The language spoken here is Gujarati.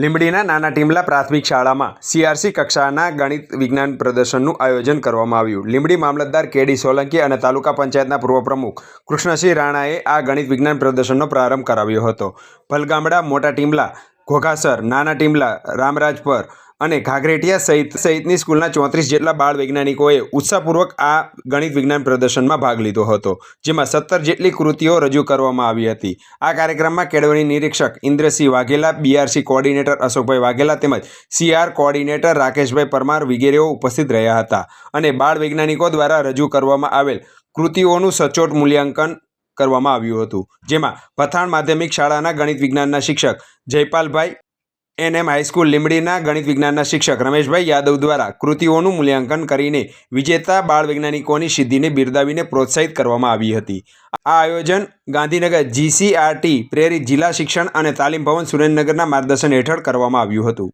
લીંબડીના નાના ટીમલા પ્રાથમિક શાળામાં સીઆરસી કક્ષાના ગણિત વિજ્ઞાન પ્રદર્શનનું આયોજન કરવામાં આવ્યું. લીંબડી મામલતદાર કેડી સોલંકી અને તાલુકા પંચાયતના પૂર્વ પ્રમુખ કૃષ્ણસિંહ રાણાએ આ ગણિત વિજ્ઞાન પ્રદર્શનનો પ્રારંભ કરાવ્યો હતો. ભલગામડા મોટા ટીમલા ઘોઘાસર, નાના ટીમલા રામરાજપર અને ઘાઘરેટિયા સહિત, સહિતની સ્કૂલના ચોત્રીસ જેટલા બાળ વૈજ્ઞાનિકોએ ઉત્સાહપૂર્વક આ ગણિત વિજ્ઞાન પ્રદર્શનમાં ભાગ લીધો હતો, જેમાં સત્તર જેટલી કૃતિઓ રજૂ કરવામાં આવી હતી. આ કાર્યક્રમમાં કેળવણી નિરીક્ષક ઇન્દ્રસિંહ વાઘેલા બીઆરસી કોઓર્ડિનેટર અશોકભાઈ વાઘેલા તેમજ સીઆર કોઓર્ડિનેટર રાકેશભાઈ પરમાર વગેરેઓ ઉપસ્થિત રહ્યા હતા અને બાળ વૈજ્ઞાનિકો દ્વારા રજૂ કરવામાં આવેલ કૃતિઓનું સચોટ મૂલ્યાંકન કરવામાં આવ્યું હતું, જેમાં પથાણ માધ્યમિક શાળાના ગણિત વિજ્ઞાનના શિક્ષક જયપાલભાઈ એનએમ હાઈસ્કૂલ લીંબડીના ગણિત વિજ્ઞાનના શિક્ષક રમેશભાઈ યાદવ દ્વારા કૃતિઓનું મૂલ્યાંકન કરીને વિજેતા બાળ વૈજ્ઞાનિકોની સિદ્ધિને બિરદાવીને પ્રોત્સાહિત કરવામાં આવી હતી. આ આયોજન ગાંધીનગર જીસીઆરટી પ્રેરિત જિલ્લા શિક્ષણ અને તાલીમ ભવન સુરેન્દ્રનગરના માર્ગદર્શન હેઠળ કરવામાં આવ્યું હતું.